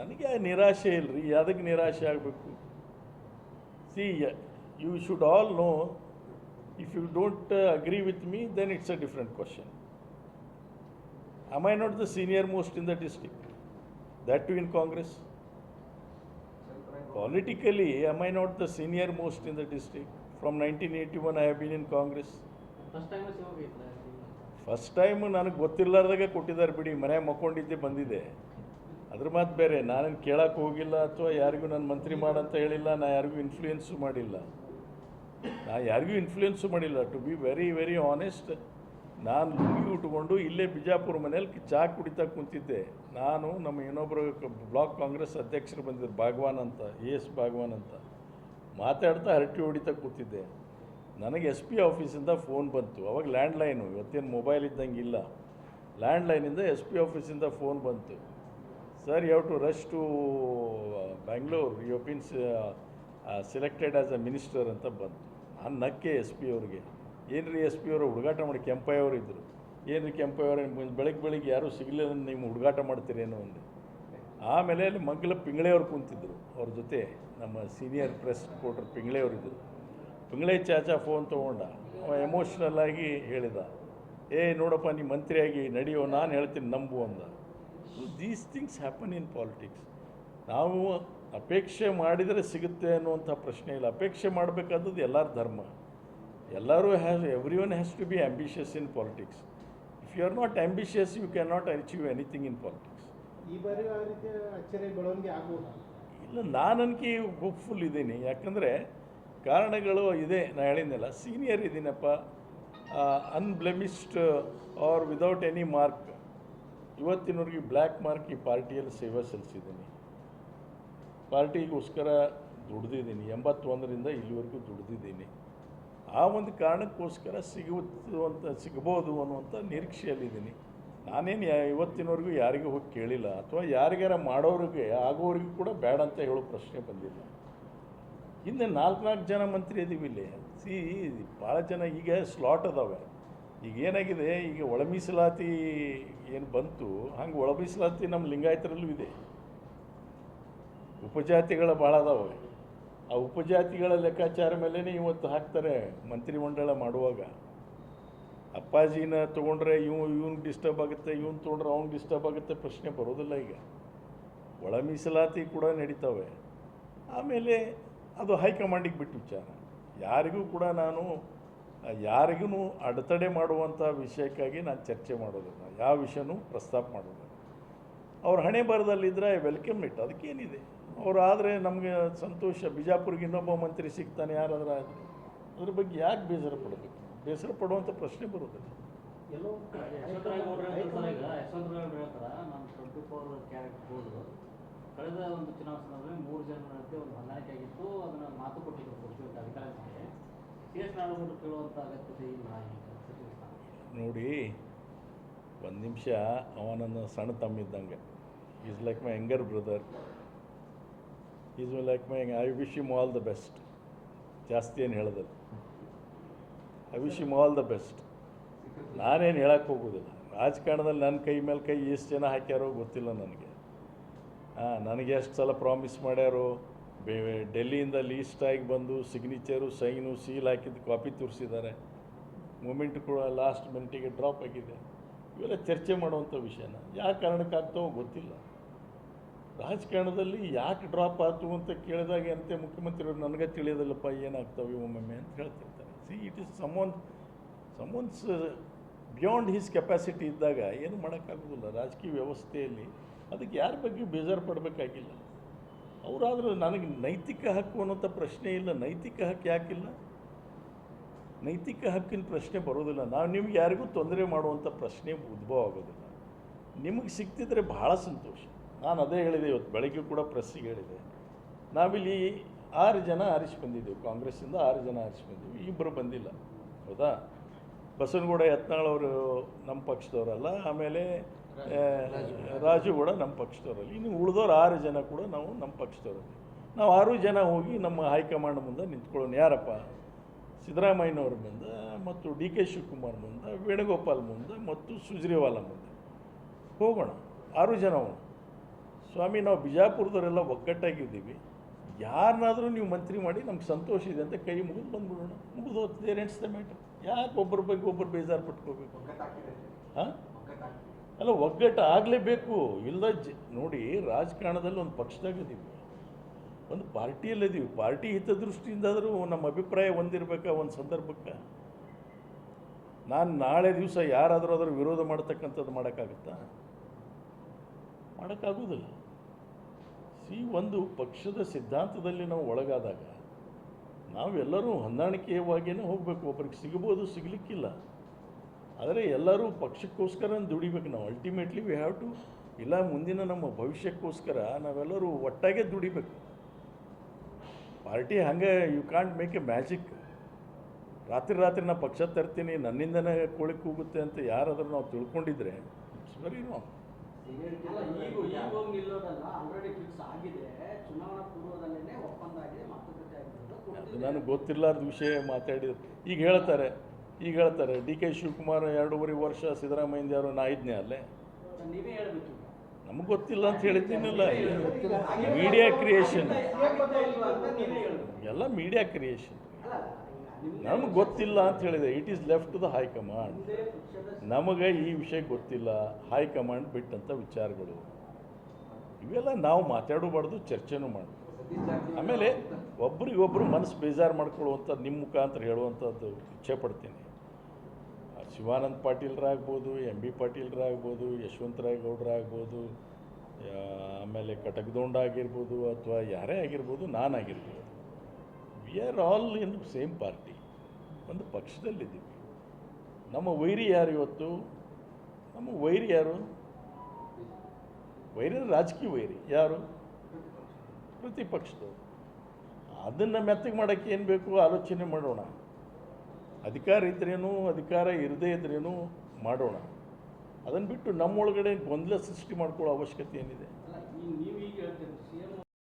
ನನಗೆ ನಿರಾಶೆ ಇಲ್ರಿ ಅದಕ್ಕೆ ನಿರಾಶೆ ಆಗಬೇಕು? See you should all know if you don't agree with me then it's a different question am I not the senior most in the district that too in Congress politically am I not the senior most in the district from nineteen eighty one I have been in Congress first time ನನಗೆ ಗೊತ್ತಿರಲಾರ್ದಾಗೆ ಕೊಟ್ಟಿದ್ದಾರೆ ಬಿಡಿ ಮನೆ ಮಕ್ಕೊಂಡಿದ್ದೆ ಬಂದಿದೆ ಅದ್ರ ಮಾತು ಬೇರೆ, ನಾನೇನು ಕೇಳಕ್ಕೆ ಹೋಗಿಲ್ಲ ಅಥವಾ ಯಾರಿಗೂ ನಾನು ಮಂತ್ರಿ ಮಾಡಂತ ಹೇಳಿಲ್ಲ, ನಾ ಯಾರಿಗೂ ಇನ್ಫ್ಲೂಯೆನ್ಸು ಮಾಡಿಲ್ಲ. ನಾ ಯಾರಿಗೂ ಇನ್ಫ್ಲೂಯೆನ್ಸು ಮಾಡಿಲ್ಲ. To be very very honest ನಾನು ಲುಂಗಿ ಉಟ್ಕೊಂಡು ಇಲ್ಲೇ ಬಿಜಾಪುರ ಮನೇಲಿ ಚಹಾ ಕುಡಿತಾ ಕುಂತಿದ್ದೆ. ನಾನು ನಮ್ಮ ಇನ್ನೊಬ್ಬರು ಬ್ಲಾಕ್ ಕಾಂಗ್ರೆಸ್ ಅಧ್ಯಕ್ಷರು ಬಂದಿದ್ದರು ಭಾಗವಾನ್ ಅಂತ, ಎ ಎಸ್ ಭಾಗವಾನ್ ಅಂತ. ಮಾತಾಡ್ತಾ ಹರಟಿ ಹೊಡಿತಾ ಕೂತಿದ್ದೆ. ನನಗೆ ಎಸ್ ಪಿ ಆಫೀಸಿಂದ ಫೋನ್ ಬಂತು. ಅವಾಗ ಲ್ಯಾಂಡ್ಲೈನು, ಇವತ್ತೇನು ಮೊಬೈಲ್ ಇದ್ದಂಗೆ ಇಲ್ಲ ಲ್ಯಾಂಡ್ಲೈನಿಂದ ಎಸ್ ಪಿ ಆಫೀಸಿಂದ ಫೋನ್ ಬಂತು. Sir you to rush to Bangalore you been selected as a minister ಅಂತ ಬಂತು. ನಾನು ನಕ್ಕೆ ಎಸ್ ಪಿ ಅವ್ರಿಗೆ. ಏನು ರೀ ಎಸ್ ಪಿ ಅವರು ಹುಡುಗಾಟ ಮಾಡಿ ಕೆಂಪಯ್ಯವರು ಇದ್ದರು ಏನು ರೀ ಕೆಂಪಯ್ಯವ್ರು ಬೆಳಗ್ಗೆ ಬೆಳಿಗ್ಗೆ ಯಾರೂ ಸಿಗಲಿಲ್ಲ ನೀವು ಹುಡುಗಾಟ ಮಾಡ್ತೀರೇನೋ ಅಂದೆ ಆಮೇಲೆ ಅಲ್ಲಿ ಮಗ್ಲ ಪಿಂಗಳೆಯವ್ರು ಕುಂತಿದ್ರು. ಅವ್ರ ಜೊತೆ ನಮ್ಮ ಸೀನಿಯರ್ ಪ್ರೆಸ್ ರಿಪೋರ್ಟರ್ ಪಿಂಗಳೆಯವರು ಇದ್ದರು ಪಿಂಗಳೆ ಚಾಚಾ ಫೋನ್ ತೊಗೊಂಡ. ಅವ ಎಮೋಷ್ನಲ್ ಆಗಿ ಹೇಳಿದ. ಏ, ನೋಡಪ್ಪ, ನೀ ಮಂತ್ರಿಯಾಗಿ ನಡೆಯೋ, ನಾನು ಹೇಳ್ತೀನಿ, ನಂಬು ಅಂದ. So these things happen in politics ನಾವು ಅಪೇಕ್ಷೆ ಮಾಡಿದರೆ ಸಿಗುತ್ತೆ ಅನ್ನುವಂಥ ಪ್ರಶ್ನೆ ಇಲ್ಲ. ಅಪೇಕ್ಷೆ ಮಾಡಬೇಕಾದದ್ದು ಎಲ್ಲರ ಧರ್ಮ. ಎಲ್ಲರೂ has every one has to be ambitious in politics if you are not ambitious you can not achieve anything in politics ಈ ಬಾರಿ ಆ ರೀತಿಯ ಅಚ್ಚರಿ ಬೆಳವಣಿಗೆ ಇಲ್ಲ ನಾನನ್ಕೆ ಹೋಪ್ಫುಲ್ ಇದ್ದೀನಿ. ಯಾಕಂದರೆ ಕಾರಣಗಳು ಇದೆ. ನಾನು ಹೇಳಿದ್ನಲ್ಲ senior ಇದ್ದೀನಪ್ಪ. Unblemished or without any mark ಇವತ್ತಿನವರೆಗೆ ಬ್ಲ್ಯಾಕ್ ಮಾರ್ಕ್ ಈ ಪಾರ್ಟಿಯಲ್ಲಿ ಸೇವೆ ಸಲ್ಲಿಸಿದ್ದೀನಿ. ಪಾರ್ಟಿಗೋಸ್ಕರ ದುಡ್ದಿದ್ದೀನಿ. ಎಂಬತ್ತೊಂದರಿಂದ ಇಲ್ಲಿವರೆಗೂ ದುಡ್ದಿದ್ದೀನಿ. ಆ ಒಂದು ಕಾರಣಕ್ಕೋಸ್ಕರ ಸಿಗುವಂಥ ಸಿಗ್ಬೋದು ಅನ್ನುವಂಥ ನಿರೀಕ್ಷೆಯಲ್ಲಿದ್ದೀನಿ. ನಾನೇನು ಇವತ್ತಿನವರೆಗೂ ಯಾರಿಗೂ ಹೋಗಿ ಕೇಳಿಲ್ಲ. ಅಥವಾ ಯಾರಿಗಾರ ಮಾಡೋರಿಗೆ, ಆಗೋರಿಗೂ ಕೂಡ ಬೇಡ ಅಂತ ಹೇಳೋ ಪ್ರಶ್ನೆ ಬಂದಿಲ್ಲ. ಹಿಂದೆ ನಾಲ್ಕು ನಾಲ್ಕು ಜನ ಮಂತ್ರಿ ಇದೀವಿ ಇಲ್ಲಿ. ಸಿ ಭಾಳ ಜನ ಈಗ ಸ್ಲಾಟ್ ಅದಾವೆ. ಈಗ ಏನಾಗಿದೆ, ಈಗ ಒಳ ಮೀಸಲಾತಿ ಏನು ಬಂತು, ಹಂಗೆ ಒಳ ಮೀಸಲಾತಿ ನಮ್ಮ ಲಿಂಗಾಯತರಲ್ಲೂ ಇದೆ. ಉಪಜಾತಿಗಳ ಭಾಳ ಅದಾವೆ. ಆ ಉಪಜಾತಿಗಳ ಲೆಕ್ಕಾಚಾರ ಮೇಲೇ ಇವತ್ತು ಹಾಕ್ತಾರೆ ಮಂತ್ರಿಮಂಡಲ ಮಾಡುವಾಗ. ಅಪ್ಪಾಜಿನ ತೊಗೊಂಡ್ರೆ ಇವ್ ಇವ್ನಿಗೆ ಡಿಸ್ಟರ್ಬ್ ಆಗುತ್ತೆ, ಇವ್ನು ತೊಗೊಂಡ್ರೆ ಅವ್ನಿಗೆ ಡಿಸ್ಟರ್ಬ್ ಆಗುತ್ತೆ ಪ್ರಶ್ನೆ ಬರೋದಿಲ್ಲ ಈಗ. ಒಳ ಮೀಸಲಾತಿ ಕೂಡ ನಡೀತವೆ. ಆಮೇಲೆ ಅದು ಹೈಕಮಾಂಡಿಗೆ ಬಿಟ್ಟು ವಿಚಾರ. ಯಾರಿಗೂ ಕೂಡ ನಾನು ಯಾರಿಗೂ ಅಡೆತಡೆ ಮಾಡುವಂಥ ವಿಷಯಕ್ಕಾಗಿ ನಾನು ಚರ್ಚೆ ಮಾಡೋದಿಲ್ಲ. ಯಾವ ವಿಷಯನೂ ಪ್ರಸ್ತಾಪ ಮಾಡೋದಿಲ್ಲ. ಅವ್ರ ಹಣೆ ಬರದಲ್ಲಿದ್ದರೆ ವೆಲ್ಕಮ್ ಇಟ್ ಅದಕ್ಕೇನಿದೆ? ಅವರು ಆದರೆ ನಮಗೆ ಸಂತೋಷ. ಬಿಜಾಪುರ್ಗೆ ಇನ್ನೊಬ್ಬ ಮಂತ್ರಿ ಸಿಗ್ತಾನೆ, ಯಾರಾದರೂ ಆದರೆ. ಅದ್ರ ಬಗ್ಗೆ ಯಾಕೆ ಬೇಸರ ಪಡಬೇಕು? ಬೇಸರ ಪಡುವಂಥ ಪ್ರಶ್ನೆ ಬರೋದಿಲ್ಲ. ನೋಡಿ, ಒಂದು ನಿಮಿಷ ಅವನನ್ನು ಸಣ್ಣ ತಮ್ಮ ಇದ್ದಂಗೆ. Is like my younger brother is like my I wish him all the best ಜಾಸ್ತಿ ಏನು ಹೇಳೋದಿಲ್ಲ. I wish him all the best ನಾನೇನು ಹೇಳಕ್ಕೆ ಹೋಗೋದಿಲ್ಲ. ರಾಜಕಾರಣದಲ್ಲಿ ನನ್ನ ಕೈ ಮೇಲೆ ಕೈ ಎಷ್ಟು ಜನ ಹಾಕ್ಯಾರೋ ಗೊತ್ತಿಲ್ಲ ನನಗೆ. ಹಾಂ ನನಗೆ ಎಷ್ಟು ಸಲ ಪ್ರಾಮಿಸ್ ಮಾಡ್ಯಾರೋ ಡೆಲ್ಲಿಯಿಂದ ಲೀಸ್ಟ್ ಆಗಿ ಬಂದು ಸಿಗ್ನೇಚರು, ಸೈನು, ಸೀಲ್ ಹಾಕಿದ್ದು ಕಾಪಿ ತೋರಿಸಿದ್ದಾರೆ. ಮೂಮೆಂಟ್ ಕೂಡ ಲಾಸ್ಟ್ ಮಿನಿಟಿಗೆ ಡ್ರಾಪ್ ಆಗಿದೆ. ಇವೆಲ್ಲ ಚರ್ಚೆ ಮಾಡುವಂಥ ವಿಷಯನ. ಯಾವ ಕಾರಣಕ್ಕಾಗ್ತವೋ ಗೊತ್ತಿಲ್ಲ. ರಾಜಕಾರಣದಲ್ಲಿ ಯಾಕೆ ಡ್ರಾಪ್ ಆಯಿತು ಅಂತ ಕೇಳಿದಾಗ ಅಂತೆ ಮುಖ್ಯಮಂತ್ರಿಯವರು. ನನಗೆ ತಿಳಿಯೋದಿಲ್ಲಪ್ಪ, ಏನಾಗ್ತವೆ ಒಮ್ಮೊಮ್ಮೆ ಅಂತ ಹೇಳ್ತಿರ್ತಾರೆ. See it is someone someone's beyond his capacity ಇದ್ದಾಗ ಏನು ಮಾಡೋಕ್ಕಾಗೋದಿಲ್ಲ. ರಾಜಕೀಯ ವ್ಯವಸ್ಥೆಯಲ್ಲಿ ಅದಕ್ಕೆ ಯಾರ ಬಗ್ಗೆ ಬೇಜಾರು ಪಡಬೇಕಾಗಿಲ್ಲ. ಅವರಾದರೂ ನನಗೆ ನೈತಿಕ ಹಕ್ಕು ಅನ್ನೋಂಥ ಪ್ರಶ್ನೆ ಇಲ್ಲ. ನೈತಿಕ ಹಕ್ಕು ಯಾಕಿಲ್ಲ? ನೈತಿಕ ಹಕ್ಕಿನ ಪ್ರಶ್ನೆ ಬರೋದಿಲ್ಲ. ನಾವು ನಿಮ್ಗೆ ಯಾರಿಗೂ ತೊಂದರೆ ಮಾಡುವಂಥ ಪ್ರಶ್ನೆ ಉದ್ಭವ ಆಗೋದಿಲ್ಲ. ನಿಮಗೆ ಸಿಗ್ತಿದ್ರೆ ಬಹಳ ಸಂತೋಷ. ನಾನು ಅದೇ ಹೇಳಿದೆ, ಇವತ್ತು ಬೆಳಗ್ಗೆ ಕೂಡ ಪ್ರೆಸ್ಸಿಗೆ ಹೇಳಿದೆ. ನಾವಿಲ್ಲಿ ಆರು ಜನ ಆರಿಸಿ ಬಂದಿದ್ದೆವು. ಕಾಂಗ್ರೆಸ್ಸಿಂದ ಆರು ಜನ ಆರಿಸಿ ಬಂದಿದ್ದೆವು. ಇಬ್ಬರು ಬಂದಿಲ್ಲ. ಹೌದಾ? ಬಸವನಗೌಡ ಯತ್ನಾಳ್ ಅವರು ನಮ್ಮ ಪಕ್ಷದವರಲ್ಲ. ಆಮೇಲೆ ರಾಜು ಕೂಡ ನಮ್ಮ ಪಕ್ಷದವರಲ್ಲಿ. ಇನ್ನು ಉಳಿದವ್ರು ಆರು ಜನ ಕೂಡ ನಾವು ನಮ್ಮ ಪಕ್ಷದವರಲ್ಲಿ. ನಾವು ಆರು ಜನ ಹೋಗಿ ನಮ್ಮ ಹೈಕಮಾಂಡ್ ಮುಂದೆ ನಿಂತ್ಕೊಳ್ಳೋಣ. ಯಾರಪ್ಪ? ಸಿದ್ದರಾಮಯ್ಯನವ್ರ ಮುಂದೆ ಮತ್ತು ಡಿ ಕೆ ಶಿವಕುಮಾರ್ ಮುಂದೆ ವೇಣುಗೋಪಾಲ್ ಮುಂದೆ ಮತ್ತು ಸುಜ್ರಿವಾಲ ಮುಂದೆ. ಹೋಗೋಣ. ಆರು ಜನ ಹೋಗೋಣ. ಸ್ವಾಮಿ ನಾವು ಬಿಜಾಪುರದವರೆಲ್ಲ ಒಗ್ಗಟ್ಟಾಗಿದ್ದೀವಿ. ಯಾರನ್ನಾದರೂ ನೀವು ಮಂತ್ರಿ ಮಾಡಿ ನಮ್ಗೆ ಸಂತೋಷ ಇದೆ ಅಂತ ಕೈ ಮುಗಿದು ಬಂದ್ಬಿಡೋಣ. ಮುಗಿದು ಹೋಗ್ತಿದೆ ದ ಮ್ಯಾಟರ್ ಯಾಕೆ ಒಬ್ಬರ ಬಗ್ಗೆ ಒಬ್ಬರು ಬೇಜಾರು ಪಟ್ಕೋಬೇಕು? ಹಾಂ? ಅಲ್ಲ, ಒಗ್ಗಟ್ಟು ಆಗಲೇಬೇಕು. ಇಲ್ಲ, ಜ, ನೋಡಿ, ರಾಜಕಾರಣದಲ್ಲಿ ಒಂದು ಪಕ್ಷದಾಗಿದ್ದೀವಿ ಒಂದು ಪಾರ್ಟಿಯಲ್ಲಿದ್ದೀವಿ ಪಾರ್ಟಿ ಹಿತದೃಷ್ಟಿಯಿಂದಾದರೂ ನಮ್ಮ ಅಭಿಪ್ರಾಯ ಹೊಂದಿರ್ಬೇಕಾ ಒಂದು ಸಂದರ್ಭಕ್ಕೆ. ನಾನು ನಾಳೆ ದಿವಸ ಯಾರಾದರೂ ಅದರ ವಿರೋಧ ಮಾಡ್ತಕ್ಕಂಥದ್ದು ಮಾಡೋಕ್ಕಾಗುತ್ತಾ? ಮಾಡೋಕ್ಕಾಗೋದಿಲ್ಲ. ಸಿ ಒಂದು ಪಕ್ಷದ ಸಿದ್ಧಾಂತದಲ್ಲಿ ನಾವು ಒಳಗಾದಾಗ ನಾವೆಲ್ಲರೂ ಹೊಂದಾಣಿಕೆಯವಾಗಿಯೇ ಹೋಗಬೇಕು. ಒಬ್ಬರಿಗೆ ಸಿಗ್ಬೋದು, ಸಿಗಲಿಕ್ಕಿಲ್ಲ. ಆದರೆ ಎಲ್ಲರೂ ಪಕ್ಷಕ್ಕೋಸ್ಕರ ದುಡಿಬೇಕು ನಾವು. ಅಲ್ಟಿಮೇಟ್ಲಿ ವಿ ಹ್ಯಾವ್ ಟು ಇಲ್ಲ ಮುಂದಿನ ನಮ್ಮ ಭವಿಷ್ಯಕ್ಕೋಸ್ಕರ ನಾವೆಲ್ಲರೂ ಒಟ್ಟಾಗೆ ದುಡಿಬೇಕು. ಪಾರ್ಟಿ ಹಂಗೆ you can't make a magic ರಾತ್ರಿ ರಾತ್ರಿ ನಾ ಪಕ್ಷ ತರ್ತೀನಿ ನನ್ನಿಂದನೇ ಕೋಳಿ ಕೂಗುತ್ತೆ ಅಂತ ಯಾರಾದರೂ ನಾವು ತಿಳ್ಕೊಂಡಿದ್ರೆ ಇಟ್ಸ್ ವೆರಿ ರಾಂಗ್ ನನಗೆ ಗೊತ್ತಿರಲಾರ್ದ ವಿಷಯ ಮಾತಾಡಿದ್ರು. ಈಗ ಹೇಳ್ತಾರೆ ಈಗ ಹೇಳ್ತಾರೆ, ಡಿ ಕೆ ಶಿವಕುಮಾರ್ ಎರಡೂವರೆ ವರ್ಷ ಸಿದ್ದರಾಮಯ್ಯ ಅವರು ನಾ ಇದ್ನೇ ಅಲ್ಲೇ. ನಮಗೆ ಗೊತ್ತಿಲ್ಲ ಅಂತ ಹೇಳ್ತೀನಿಲ್ಲ ಮೀಡಿಯಾ ಕ್ರಿಯೇಷನ್ ಎಲ್ಲ ಮೀಡಿಯಾ ಕ್ರಿಯೇಷನ್ ನಮಗೆ ಗೊತ್ತಿಲ್ಲ ಅಂತ ಹೇಳಿದೆ. It is left the high command ನಮಗೆ ಈ ವಿಷಯ ಗೊತ್ತಿಲ್ಲ. ಹೈಕಮಾಂಡ್ ಬಿಟ್ಟಂಥ ವಿಚಾರಗಳು. ಇವೆಲ್ಲ ನಾವು ಮಾತಾಡಬಾರ್ದು, ಚರ್ಚೆನೂ ಮಾಡಿ ಆಮೇಲೆ ಒಬ್ರಿಗೊಬ್ರು ಮನಸ್ಸು ಬೇಜಾರು ಮಾಡ್ಕೊಳ್ಳುವಂಥ ನಿಮ್ಮ ಮುಖಾಂತರ ಹೇಳುವಂಥದ್ದು ಇಚ್ಛೆ ಪಡ್ತೀನಿ. ಶಿವಾನಂದ ಪಾಟೀಲ್ರಾಗ್ಬೋದು ಎಂ ಬಿ ಪಾಟೀಲ್ರಾಗ್ಬೋದು ಯಶವಂತರಾಯ ಗೌಡ್ರಾಗ್ಬೋದು ಆಮೇಲೆ ಕಟಕದೊಂಡ ಆಗಿರ್ಬೋದು ಅಥವಾ ಯಾರೇ ಆಗಿರ್ಬೋದು ನಾನಾಗಿರ್ಬೋದು. We are all in same party ಒಂದು ಪಕ್ಷದಲ್ಲಿದ್ದೀವಿ. ನಮ್ಮ ವೈರಿ ಯಾರು ಇವತ್ತು? ನಮ್ಮ ವೈರಿ ಯಾರು? ವೈರಿ ರಾಜಕೀಯ ವೈರಿ. ಯಾರು? ಪ್ರತಿಪಕ್ಷದವರು. ಅದನ್ನು ಮೆತ್ತಗೆ ಮಾಡೋಕ್ಕೆ ಏನು ಬೇಕು? ಆಲೋಚನೆ ಮಾಡೋಣ. ಅಧಿಕಾರ ಇದ್ರೇನು ಅಧಿಕಾರ ಇರದೇ ಇದ್ರೇನು ಮಾಡೋಣ. ಅದನ್ನು ಬಿಟ್ಟು ನಮ್ಮೊಳಗಡೆ ಗೊಂದಲ ಸೃಷ್ಟಿ ಮಾಡ್ಕೊಳ್ಳೋ ಅವಶ್ಯಕತೆ ಏನಿದೆ?